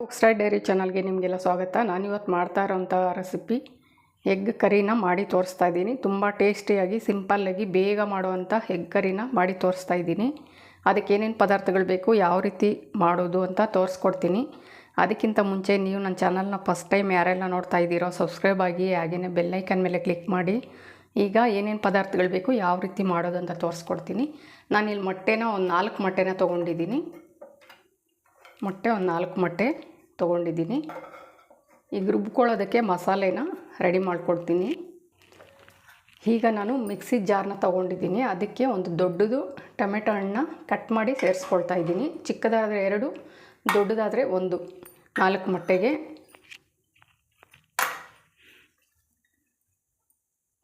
Star dairy ಚಾನಲ್ಗೆ ನಿಮಗೆಲ್ಲ ಸ್ವಾಗತ. ನಾನಿವತ್ತು ಮಾಡ್ತಾ ಇರೋಂಥ ರೆಸಿಪಿ ಎಗ್ ಕರಿನ ಮಾಡಿ ತೋರಿಸ್ತಾ ಇದ್ದೀನಿ. ತುಂಬ ಟೇಸ್ಟಿಯಾಗಿ, ಸಿಂಪಲ್ಲಾಗಿ, ಬೇಗ ಮಾಡುವಂಥ ಎಗ್ ಕರಿನ ಮಾಡಿ ತೋರಿಸ್ತಾ ಇದ್ದೀನಿ. ಅದಕ್ಕೆ ಏನೇನು ಪದಾರ್ಥಗಳು ಬೇಕು, ಯಾವ ರೀತಿ ಮಾಡೋದು ಅಂತ ತೋರಿಸ್ಕೊಡ್ತೀನಿ. ಅದಕ್ಕಿಂತ ಮುಂಚೆ ನೀವು ನನ್ನ ಚಾನಲ್ನ ಫಸ್ಟ್ ಟೈಮ್ ಯಾರೆಲ್ಲ ನೋಡ್ತಾ ಇದ್ದೀರೋ, ಸಬ್ಸ್ಕ್ರೈಬ್ ಆಗಿ ಹಾಗೆಯೇ ಬೆಲ್ಲೈಕನ್ ಮೇಲೆ ಕ್ಲಿಕ್ ಮಾಡಿ. ಈಗ ಏನೇನು ಪದಾರ್ಥಗಳು ಬೇಕು, ಯಾವ ರೀತಿ ಮಾಡೋದು ಅಂತ ತೋರಿಸ್ಕೊಡ್ತೀನಿ. ನಾನು ಇಲ್ಲಿ ಮೊಟ್ಟೆನ ಒಂದು ನಾಲ್ಕು ಮೊಟ್ಟೆನ ತೊಗೊಂಡಿದ್ದೀನಿ. ಮೊಟ್ಟೆ, ಒಂದು ನಾಲ್ಕು ಮೊಟ್ಟೆ ತೊಗೊಂಡಿದ್ದೀನಿ. ಈಗ ರುಬ್ಕೊಳ್ಳೋದಕ್ಕೆ ಮಸಾಲೆನ ರೆಡಿ ಮಾಡ್ಕೊಳ್ತೀನಿ ಈಗ ನಾನು ಮಿಕ್ಸಿ ಜಾರ್ನ ತೊಗೊಂಡಿದ್ದೀನಿ. ಅದಕ್ಕೆ ಒಂದು ದೊಡ್ಡದು ಟೊಮೆಟೊ ಹಣ್ಣನ್ನ ಕಟ್ ಮಾಡಿ ಸೇರಿಸ್ಕೊಳ್ತಾ ಇದ್ದೀನಿ. ಚಿಕ್ಕದಾದರೆ ಎರಡು, ದೊಡ್ಡದಾದರೆ ಒಂದು. ನಾಲ್ಕು ಮೊಟ್ಟೆಗೆ.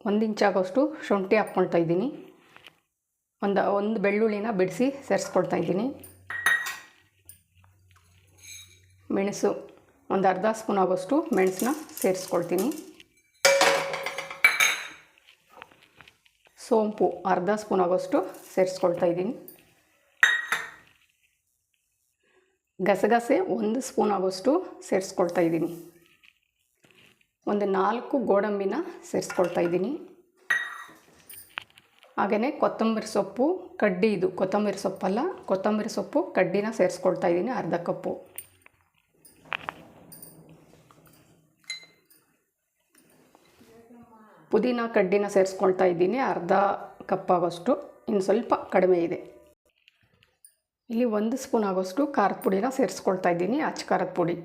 ಒಂದು ಇಂಚಾಗೋಷ್ಟು ಶುಂಠಿ ಹಾಕ್ಕೊಳ್ತಾ ಇದ್ದೀನಿ. ಒಂದು ಒಂದು ಬೆಳ್ಳುಳ್ಳಿನ ಬಿಡಿಸಿ ಸೇರಿಸ್ಕೊಳ್ತಾ ಇದ್ದೀನಿ. ಮೆಣಸು, ಒಂದು ಅರ್ಧ ಸ್ಪೂನ್ ಆಗೋಷ್ಟು ಮೆಣಸನ್ನ ಸೇರಿಸ್ಕೊಳ್ತೀನಿ. ಸೋಂಪು ಅರ್ಧ ಸ್ಪೂನ್ ಆಗೋಷ್ಟು ಸೇರಿಸ್ಕೊಳ್ತಾ ಇದ್ದೀನಿ. ಗಸಗಸೆ ಒಂದು ಸ್ಪೂನ್ ಆಗೋಷ್ಟು ಸೇರಿಸ್ಕೊಳ್ತಾ ಇದ್ದೀನಿ. ಒಂದು ನಾಲ್ಕು ಗೋಡಂಬಿನ ಸೇರಿಸ್ಕೊಳ್ತಾ ಇದ್ದೀನಿ. ಹಾಗೆಯೇ ಕೊತ್ತಂಬರಿ ಸೊಪ್ಪು ಕಡ್ಡಿ ಇದು, ಕೊತ್ತಂಬರಿ ಸೊಪ್ಪಲ್ಲ, ಕೊತ್ತಂಬರಿ ಸೊಪ್ಪು ಕಡ್ಡಿನ ಸೇರಿಸ್ಕೊಳ್ತಾ ಇದ್ದೀನಿ ಅರ್ಧ ಕಪ್ಪು. ಪುದೀನ, ಕಡ್ಡಿನ ಸೇರಿಸ್ಕೊಳ್ತಾ ಇದ್ದೀನಿ. ಅರ್ಧ ಕಪ್ಪಾಗೋಷ್ಟು ಇನ್ನು ಸ್ವಲ್ಪ ಕಡಿಮೆ ಇದೆ. ಇಲ್ಲಿ ಒಂದು ಸ್ಪೂನ್ ಆಗೋಷ್ಟು ಖಾರದ ಪುಡಿನ ಸೇರಿಸ್ಕೊಳ್ತಾ ಇದ್ದೀನಿ. ಅಚ್ಚ ಖಾರದ ಪುಡಿ.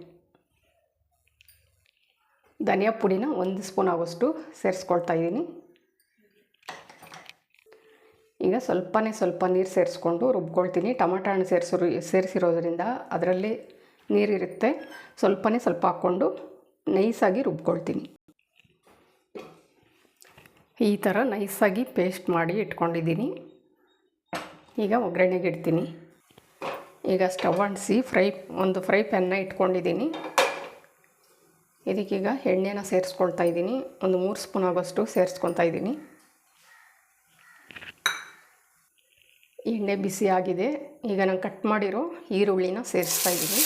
ಧನಿಯಾ ಪುಡಿನ ಒಂದು ಸ್ಪೂನ್ ಆಗೋಷ್ಟು ಸೇರಿಸ್ಕೊಳ್ತಾ ಇದ್ದೀನಿ. ಈಗ ಸ್ವಲ್ಪನೇ ಸ್ವಲ್ಪ ನೀರು ಸೇರಿಸ್ಕೊಂಡು ರುಬ್ಕೊಳ್ತೀನಿ. ಟೊಮಾಟೊ ಹಣ್ಣು ಸೇರಿಸಿರು ಸೇರಿಸಿರೋದ್ರಿಂದ ಅದರಲ್ಲಿ ನೀರಿರುತ್ತೆ. ಸ್ವಲ್ಪನೇ ಸ್ವಲ್ಪ ಹಾಕ್ಕೊಂಡು ನೈಸಾಗಿ ರುಬ್ಕೊಳ್ತೀನಿ. ಈ ಥರ ನೈಸಾಗಿ ಪೇಸ್ಟ್ ಮಾಡಿ ಇಟ್ಕೊಂಡಿದ್ದೀನಿ. ಈಗ ಒಗ್ಗರಣೆಗೆ ಇಡ್ತೀನಿ. ಈಗ ಸ್ಟವ್ ಅಂಟಿಸಿ ಫ್ರೈ, ಒಂದು ಫ್ರೈ ಪ್ಯಾನ್ನ ಇಟ್ಕೊಂಡಿದ್ದೀನಿ. ಇದಕ್ಕೀಗ ಎಣ್ಣೆನ ಸೇರಿಸ್ಕೊಳ್ತಾ ಇದ್ದೀನಿ. ಒಂದು ಮೂರು ಸ್ಪೂನ್ ಆಗೋಷ್ಟು ಸೇರಿಸ್ಕೊತಾ ಇದ್ದೀನಿ. ಎಣ್ಣೆ ಬಿಸಿ ಆಗಿದೆ. ಈಗ ನಾನು ಕಟ್ ಮಾಡಿರೋ ಈರುಳ್ಳಿನ ಸೇರಿಸ್ತಾ ಇದ್ದೀನಿ.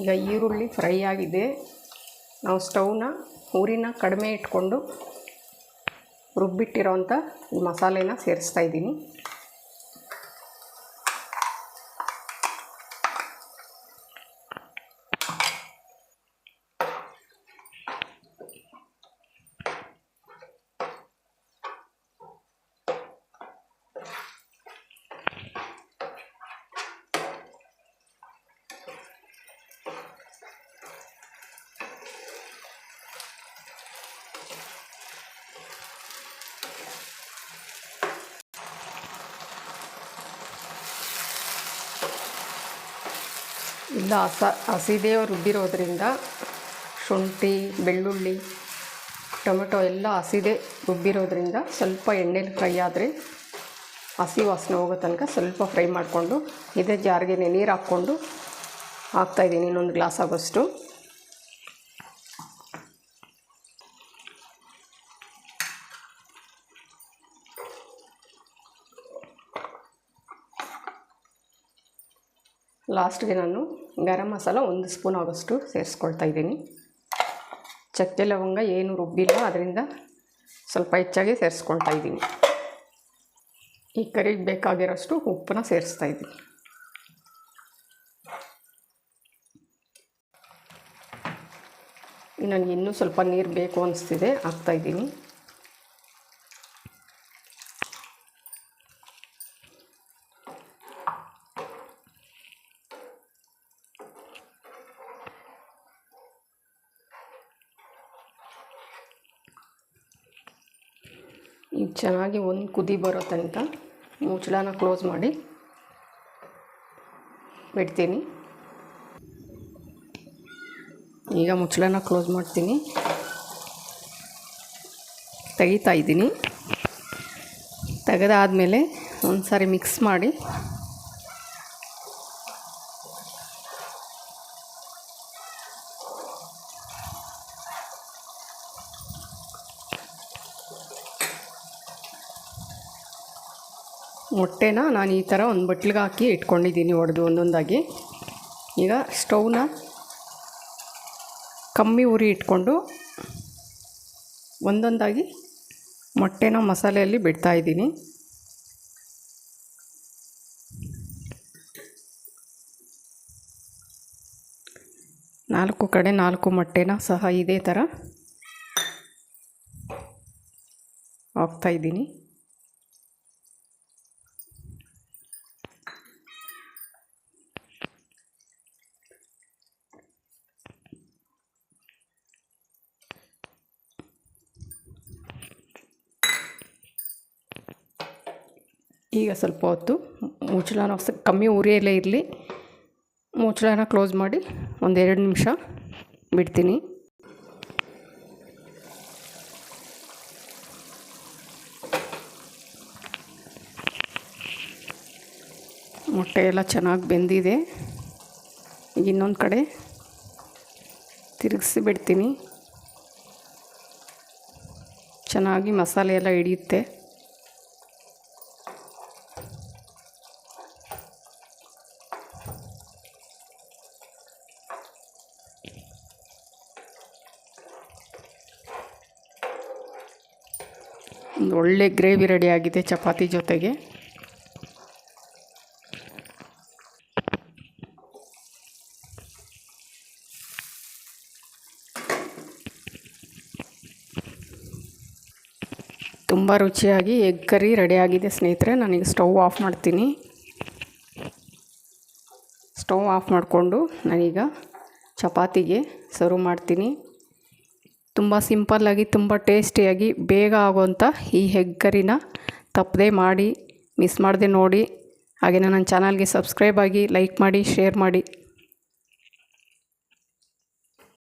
ಈಗ ಈರುಳ್ಳಿ ಫ್ರೈ ಆಗಿದೆ. ನಾವು ಸ್ಟೌವ್ನ ಊರಿನ ಕಡಿಮೆ ಇಟ್ಕೊಂಡು ರುಬ್ಬಿಟ್ಟಿರೋಂಥ ಈ ಮಸಾಲೆನ ಸೇರಿಸ್ತಾ ಇದ್ದೀನಿ. ಇಲ್ಲ ಹಸ ಹಸಿದೇ ರುಬ್ಬಿರೋದ್ರಿಂದ ಶುಂಠಿ, ಬೆಳ್ಳುಳ್ಳಿ, ಟೊಮೆಟೊ ಎಲ್ಲ ಹಸಿದೆ ರುಬ್ಬಿರೋದ್ರಿಂದ ಸ್ವಲ್ಪ ಎಣ್ಣೆಲಿ ಫ್ರೈ ಆದರೆ ಹಸಿ ವಾಸನೆ ಹೋಗೋ ತನಕ ಸ್ವಲ್ಪ ಫ್ರೈ ಮಾಡಿಕೊಂಡು ಇದೇ ಜಾರಿಗೆ ನೀರು ಹಾಕ್ಕೊಂಡು ಹಾಕ್ತಾಯಿದ್ದೀನಿ ಇನ್ನೊಂದು ಗ್ಲಾಸ್ ಆಗೋಷ್ಟು. ಲಾಸ್ಟ್ಗೆ ನಾನು ಗರಂ ಮಸಾಲ ಒಂದು ಸ್ಪೂನ್ ಆಗೋಷ್ಟು ಸೇರಿಸ್ಕೊಳ್ತಾ ಇದ್ದೀನಿ. ಚಕ್ಕೆ ಲವಂಗ ಏನು ರುಬ್ಬಿಲ್ಲ, ಅದರಿಂದ ಸ್ವಲ್ಪ ಹೆಚ್ಚಾಗಿ ಸೇರಿಸ್ಕೊಳ್ತಾ ಇದ್ದೀನಿ. ಈ ಕರಿಗೆ ಬೇಕಾಗಿರೋಷ್ಟು ಉಪ್ಪನ್ನ ಸೇರಿಸ್ತಾ ಇದ್ದೀನಿ. ನನಗೆ ಇನ್ನೂ ಸ್ವಲ್ಪ ನೀರು ಬೇಕು ಅನಿಸ್ತಿದೆ ಹಾಕ್ತಾಯಿದ್ದೀನಿ ಈಗ ಚೆನ್ನಾಗಿ ಒಂದು ಕುದಿ ಬರೋ ತನಕ ಮುಚ್ಚಳನ ಕ್ಲೋಸ್ ಮಾಡಿ ಬಿಡ್ತೀನಿ. ಈಗ ಮುಚ್ಚಳನ ಕ್ಲೋಸ್ ಮಾಡ್ತೀನಿ. ತೆಗಿತಾ ಇದ್ದೀನಿ. ತೆಗೆದಾದಮೇಲೆ ಒಂದು ಸಾರಿ ಮಿಕ್ಸ್ ಮಾಡಿ ಮೊಟ್ಟೆನ ನಾನು ಈ ಥರ ಒಂದು ಬಟ್ಲಿಗೆ ಹಾಕಿ ಇಟ್ಕೊಂಡಿದ್ದೀನಿ ಒಡೆದು ಒಂದೊಂದಾಗಿ. ಈಗ ಸ್ಟೌವ್ನ ಕಮ್ಮಿ ಉರಿ ಇಟ್ಕೊಂಡು ಒಂದೊಂದಾಗಿ ಮೊಟ್ಟೆನ ಮಸಾಲೆಯಲ್ಲಿ ಬಿಡ್ತಾ ಇದ್ದೀನಿ. ನಾಲ್ಕು ಕಡೆ ನಾಲ್ಕು ಮೊಟ್ಟೆನ ಸಹ ಇದೇ ಥರ ಹಾಕ್ತಾ ಈಗ ಸ್ವಲ್ಪ ಹೊತ್ತು ಮುಚ್ಚಳನ ಕಮ್ಮಿ ಉರಿಯಲ್ಲೇ ಇರಲಿ. ಮುಚ್ಚಳನ ಕ್ಲೋಸ್ ಮಾಡಿ ಒಂದೆರಡು ನಿಮಿಷ ಬಿಡ್ತೀನಿ. ಮೊಟ್ಟೆ ಎಲ್ಲ ಚೆನ್ನಾಗಿ ಬೆಂದಿದೆ. ಈಗ ಇನ್ನೊಂದು ಕಡೆ ತಿರುಗಿಸಿ ಬಿಡ್ತೀನಿ. ಚೆನ್ನಾಗಿ ಮಸಾಲೆ ಎಲ್ಲ ಹಿಡಿಯುತ್ತೆ. ಒಂದು ಒಳ್ಳೆ ಗ್ರೇವಿ ರೆಡಿಯಾಗಿದೆ ಚಪಾತಿ ಜೊತೆಗೆ. ತುಂಬ ರುಚಿಯಾಗಿ ಎಗ್ ಕರಿ ರೆಡಿಯಾಗಿದೆ ಸ್ನೇಹಿತರೆ, ನಾನೀಗ ಸ್ಟವ್ ಆಫ್ ಮಾಡ್ತೀನಿ. ಸ್ಟವ್ ಆಫ್ ಮಾಡಿಕೊಂಡು ನಾನೀಗ ಚಪಾತಿಗೆ ಸರ್ವ್ ಮಾಡ್ತೀನಿ. ತುಂಬ ಸಿಂಪಲ್ಲಾಗಿ ತುಂಬ ಟೇಸ್ಟಿಯಾಗಿ, ಬೇಗ ಆಗುವಂಥ ಈ ಎಗ್ ಕರಿನ ತಪ್ಪದೆ ಮಾಡಿ, ಮಿಸ್ ಮಾಡದೆ ನೋಡಿ. ಹಾಗೆಯೇ ನನ್ನ ಚಾನಲ್ಗೆ ಸಬ್ಸ್ಕ್ರೈಬ್ ಆಗಿ, ಲೈಕ್ ಮಾಡಿ, ಶೇರ್ ಮಾಡಿ.